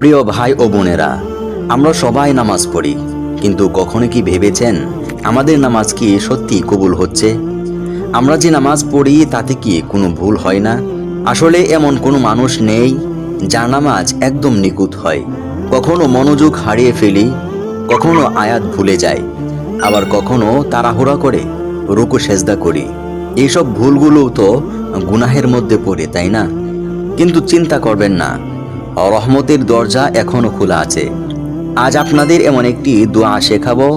প্রিয় ভাই ও বোনেরা, আমরা সবাই নামাজ পড়ি, কিন্তু কখনো কি ভেবেছেন আমাদের নামাজ কি সত্যি কবুল হচ্ছে? আমরা যে নামাজ পড়ি, তাতে কি কোনো ভুল হয় না? আসলে এমন কোনো মানুষ নেই যার নামাজ একদম নিখুঁত হয়। কখনো মনোযোগ হারিয়ে ফেলি, কখনো আয়াত ভুলে যায় আবার কখনো তাড়াহুড়া করে, রুকু, সেজদা করি। এইসব ভুলগুলোও তো গুনাহের মধ্যে পড়ে, তাই না? কিন্তু চিন্তা করবেন না রহমতের দরজা এখনও খোলা আছে। আজ আপনাদের এমন একটি দোয়া শেখাবো,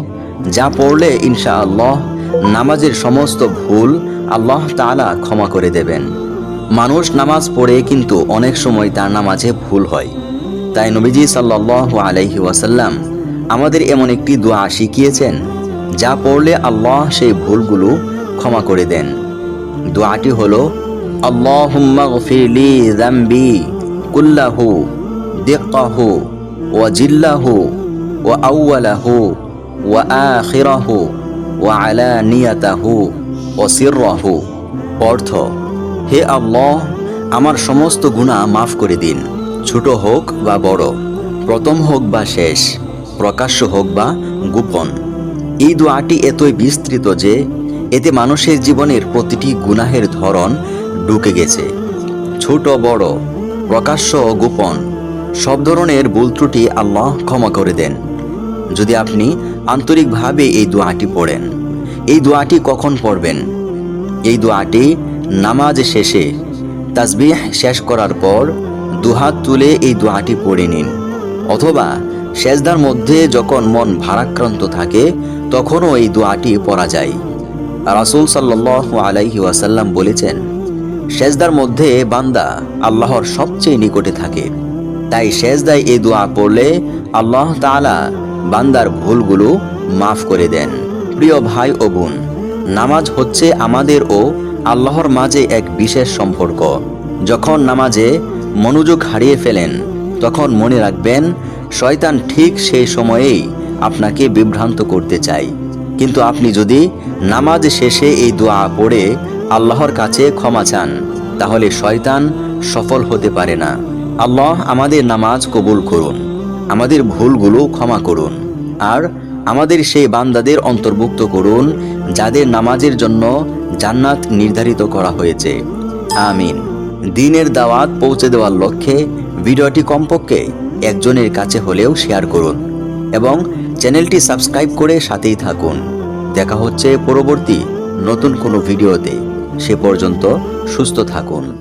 যা পড়লে ইনশাআল্লাহ নামাজের সমস্ত ভুল আল্লাহ তাআলা ক্ষমা করে দেবেন। মানুষ নামাজ পড়ে কিন্তু অনেক সময় তার নামাজে ভুল হয়। তাই নবীজি সাল্লাহ আলাইহি ওয়াসাল্লাম আমাদের এমন একটি দোয়া শিখিয়েছেন, যা পড়লে আল্লাহ সেই ভুলগুলো ক্ষমা করে দেন। দোয়াটি হলো যামবি। কুল্লাহু, দিক্কাহু, ওয়া জিল্লাহু, ওয়া আউওয়ালাহু, ওয়া আখিরাহু, ওয়া আলানিয়াতাহু, ওয়া সিররাহু। অর্থ, হে আল্লাহ, আমার সমস্ত গুনাহ মাফ করে দিন। ছোট হোক বা বড়, প্রথম হোক বা শেষ, প্রকাশ্য হোক বা গোপন। এই দোয়াটি এতই বিস্তৃত যে, এতে মানুষের জীবনের প্রতিটি গুনাহের ধরন ঢুকে গেছে। ছোট বড় প্রকাশ্য ও গোপন, সব ধরনের ভুল ত্রুটি আল্লাহ ক্ষমা করে দেন। যদি আপনি আন্তরিকভাবে এই দোয়াটি পড়েন, এই দোয়াটি কখন পড়বেন? এই দোয়াটি নামাজ শেষে, তাসবিহ শেষ করার পর দুহাত তুলে এই দোয়াটি পড়ে নিন। অথবা সেজদার মধ্যে যখন মন ভারাক্রান্ত থাকে, তখনও এই দোয়াটি পড়া যায়। রাসূল সাল্লাহ আলাইহি ওয়াসাল্লাম বলেছেন সেজদার মধ্যে বান্দা আল্লাহর সবচেয়ে নিকটে থাকে। তাই সেজদায় এই দোয়া পড়লে আল্লাহ তাআলা বান্দার ভুলগুলো মাফ করে দেন। প্রিয় ভাই ও বোন, নামাজ হচ্ছে আমাদের ও আল্লাহর মাঝে এক বিশেষ সম্পর্ক। যখন নামাজে মনোযোগ হারিয়ে ফেলেন, তখন মনে রাখবেন, শয়তান ঠিক সেই সময়েই আপনাকে বিভ্রান্ত করতে চায়। কিন্তু আপনি যদি নামাজ শেষে এই দোয়া পড়ে আল্লাহর কাছে ক্ষমা চান, তাহলে শয়তান সফল হতে পারে না। আল্লাহ আমাদের নামাজ কবুল করুন, আমাদের ভুলগুলো ক্ষমা করুন, আর আমাদের সেই বান্দাদের অন্তর্ভুক্ত করুন, যাদের নামাজের জন্য জান্নাত নির্ধারিত করা হয়েছে। আমিন। দিনের দাওয়াত পৌঁছে দেওয়ার লক্ষ্যে ভিডিওটি কমপক্ষে একজনের কাছে হলেও শেয়ার করুন এবং চ্যানেলটি সাবস্ক্রাইব করে সাথেই থাকুন। দেখা হচ্ছে পরবর্তী নতুন কোনো ভিডিওতে। সে পর্যন্ত সুস্থ থাকুন।